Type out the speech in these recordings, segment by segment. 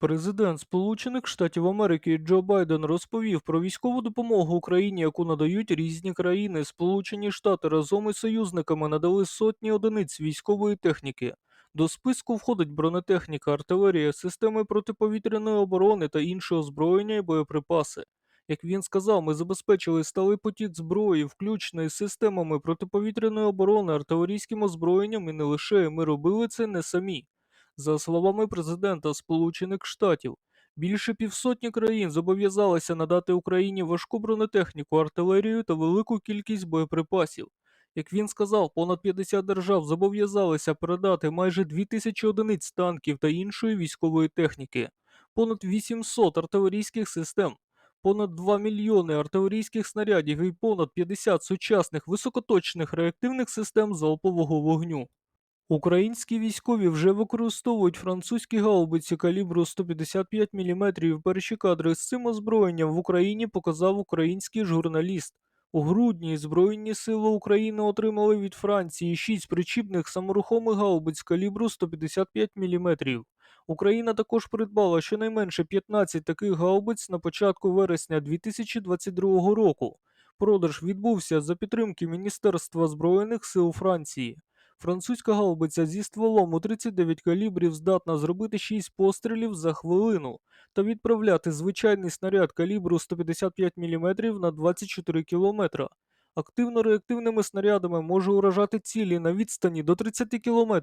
Президент Сполучених Штатів Америки Джо Байден розповів про військову допомогу Україні, яку надають різні країни. Сполучені Штати разом із союзниками надали сотні одиниць військової техніки. До списку входить бронетехніка, артилерія, системи протиповітряної оборони та інше озброєння і боєприпаси. Як він сказав, ми забезпечили сталий потік зброї, включно із системами протиповітряної оборони, артилерійським озброєнням і не лише ми робили це не самі. За словами президента Сполучених Штатів, більше півсотні країн зобов'язалися надати Україні важку бронетехніку, артилерію та велику кількість боєприпасів. Як він сказав, понад 50 держав зобов'язалися передати майже 2000 одиниць танків та іншої військової техніки, понад 800 артилерійських систем, понад 2 мільйони артилерійських снарядів і понад 50 сучасних високоточних реактивних систем залпового вогню. Українські військові вже використовують французькі гаубиці калібру 155 мм. Перші кадри з цим озброєнням в Україні показав український журналіст. У грудні Збройні сили України отримали від Франції 6 причіпних саморухомих гаубиць калібру 155 мм. Україна також придбала щонайменше 15 таких гаубиць на початку вересня 2022 року. Продаж відбувся за підтримки Міністерства Збройних сил Франції. Французька гаубиця зі стволом у 39 калібрів здатна зробити 6 пострілів за хвилину та відправляти звичайний снаряд калібру 155 мм на 24 км. Активно-реактивними снарядами може уражати цілі на відстані до 30 км.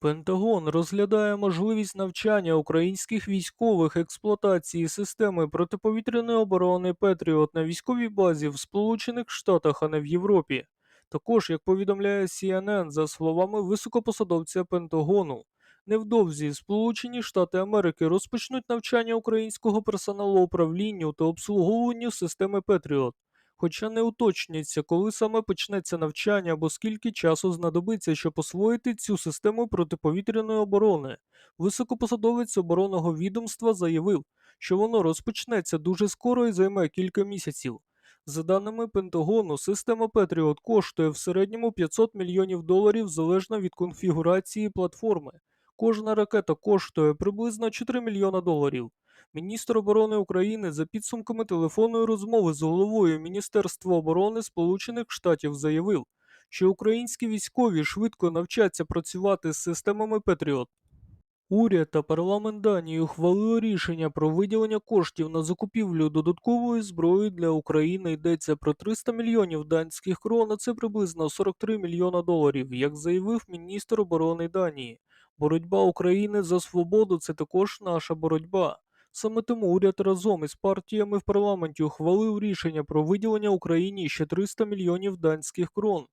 Пентагон розглядає можливість навчання українських військових експлуатації системи протиповітряної оборони Петріот на військовій базі в Сполучених Штатах, а не в Європі. Також, як повідомляє CNN, за словами високопосадовця Пентагону, невдовзі Сполучені Штати Америки розпочнуть навчання українського персоналу управлінню та обслуговуванню системи Петріот. Хоча не уточнюється, коли саме почнеться навчання або скільки часу знадобиться, щоб освоїти цю систему протиповітряної оборони. Високопосадовець оборонного відомства заявив, що воно розпочнеться дуже скоро і займе кілька місяців. За даними Пентагону, система Петріот коштує в середньому 500 мільйонів доларів залежно від конфігурації платформи. Кожна ракета коштує приблизно 4 мільйона доларів. Міністр оборони України за підсумками телефонної розмови з головою Міністерства оборони Сполучених Штатів заявив, що українські військові швидко навчаться працювати з системами Петріот. Уряд та парламент Данії ухвалили рішення про виділення коштів на закупівлю додаткової зброї для України. Йдеться про 300 мільйонів данських крон, а це приблизно 43 мільйона доларів, як заявив міністр оборони Данії. Боротьба України за свободу це також наша боротьба. Саме тому уряд разом із партіями в парламенті ухвалив рішення про виділення Україні ще 300 мільйонів данських крон.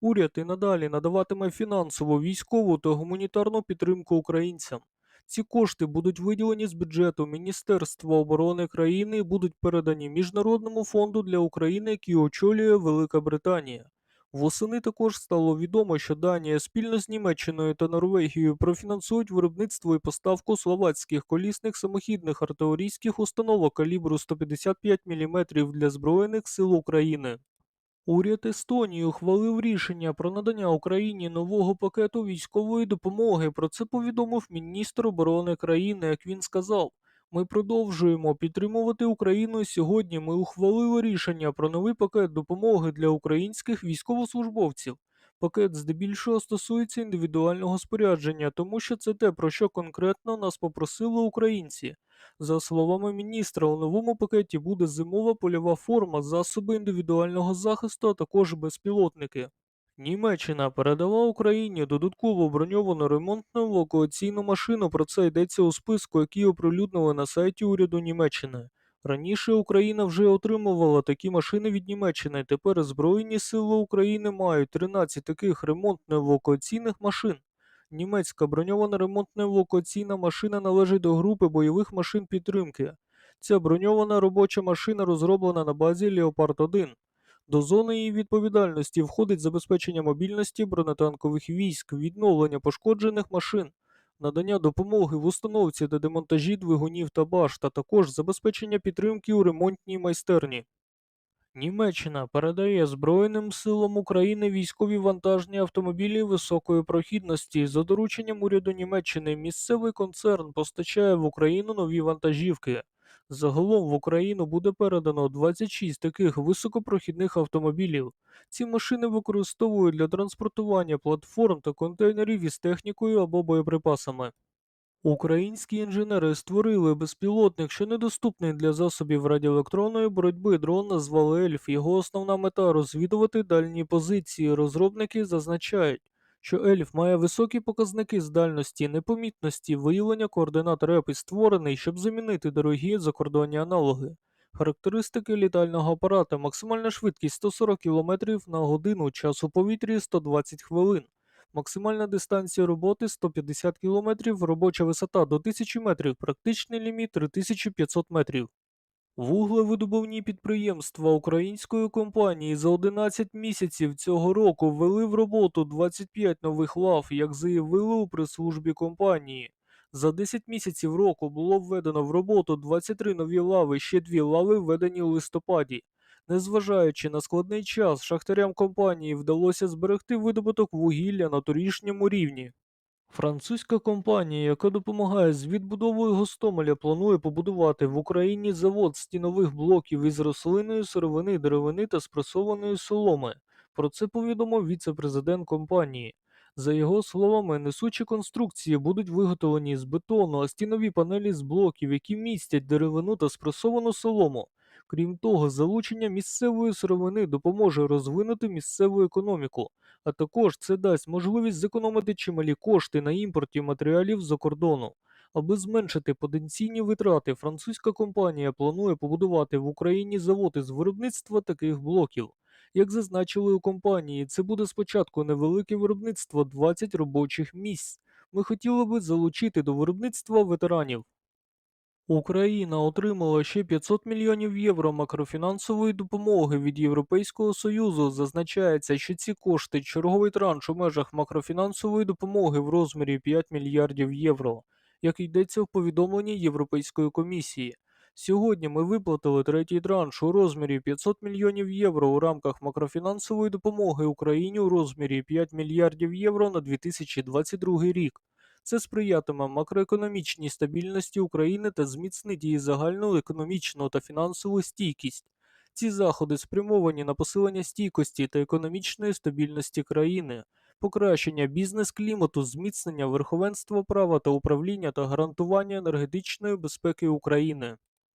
Уряд і надалі надаватиме фінансову, військову та гуманітарну підтримку українцям. Ці кошти будуть виділені з бюджету Міністерства оборони країни і будуть передані Міжнародному фонду для України, який очолює Велика Британія. Восени також стало відомо, що Данія спільно з Німеччиною та Норвегією профінансують виробництво і поставку словацьких колісних самохідних артилерійських установок калібру 155 мм для Збройних сил України. Уряд Естонії ухвалив рішення про надання Україні нового пакету військової допомоги. Про це повідомив міністр оборони країни. Як він сказав, ми продовжуємо підтримувати Україну. Сьогодні ми ухвалили рішення про новий пакет допомоги для українських військовослужбовців. Пакет здебільшого стосується індивідуального спорядження, тому що це те, про що конкретно нас попросили українці. За словами міністра, у новому пакеті буде зимова польова форма, засоби індивідуального захисту, а також безпілотники. Німеччина передала Україні додаткову броньовану ремонтну евакуаційну машину. Про це йдеться у списку, який оприлюднили на сайті уряду Німеччини. Раніше Україна вже отримувала такі машини від Німеччини. Тепер Збройні сили України мають 13 таких ремонтно-евакуаційних машин. Німецька броньована ремонтна евакуаційна машина належить до групи бойових машин підтримки. Ця броньована робоча машина розроблена на базі Leopard 1. До зони її відповідальності входить забезпечення мобільності бронетанкових військ, відновлення пошкоджених машин, надання допомоги в установці та демонтажі двигунів та башт, а також забезпечення підтримки у ремонтній майстерні. Німеччина передає Збройним силам України військові вантажні автомобілі високої прохідності. За дорученням уряду Німеччини місцевий концерн постачає в Україну нові вантажівки. Загалом в Україну буде передано 26 таких високопрохідних автомобілів. Ці машини використовують для транспортування платформ та контейнерів із технікою або боєприпасами. Українські інженери створили безпілотник, що недоступний для засобів радіоелектронної боротьби. Дрон назвали Ельф. Його основна мета розвідувати дальні позиції. Розробники зазначають, що Ельф має високі показники з дальності, непомітності, виявлення координат РЕП і створений, щоб замінити дорогі закордонні аналоги. Характеристики літального апарата: максимальна швидкість 140 км на годину, час у повітрі 120 хвилин. Максимальна дистанція роботи 150 км, робоча висота до 1000 метрів, практичний ліміт 3500 метрів. Вуглевидобувні підприємства української компанії за 11 місяців цього року ввели в роботу 25 нових лав, як заявили у прес-службі компанії. За 10 місяців року було введено в роботу 23 нові лави, ще дві лави введені у листопаді. Незважаючи на складний час, шахтарям компанії вдалося зберегти видобуток вугілля на торішньому рівні. Французька компанія, яка допомагає з відбудовою Гостомеля, планує побудувати в Україні завод стінових блоків із рослинної сировини, деревини та спресованої соломи. Про це повідомив віце-президент компанії. За його словами, несучі конструкції будуть виготовлені з бетону, а стінові панелі з блоків, які містять деревину та спресовану солому. Крім того, залучення місцевої сировини допоможе розвинути місцеву економіку, а також це дасть можливість зекономити чималі кошти на імпорті матеріалів з-за кордону. Аби зменшити потенційні витрати, французька компанія планує побудувати в Україні завод із виробництва таких блоків. Як зазначили у компанії, це буде спочатку невелике виробництво 20 робочих місць. Ми хотіли би залучити до виробництва ветеранів. Україна отримала ще 500 мільйонів євро макрофінансової допомоги від Європейського Союзу. Зазначається, що ці кошти черговий транш у межах макрофінансової допомоги в розмірі 5 мільярдів євро, як йдеться в повідомленні Європейської комісії. Сьогодні ми виплатили третій транш у розмірі 500 мільйонів євро у рамках макрофінансової допомоги Україні у розмірі 5 мільярдів євро на 2022 рік. Це сприятиме макроекономічній стабільності України та зміцнить її загальну економічну та фінансову стійкість. Ці заходи спрямовані на посилення стійкості та економічної стабільності країни, покращення бізнес-клімату, зміцнення верховенства права та управління та гарантування енергетичної безпеки України.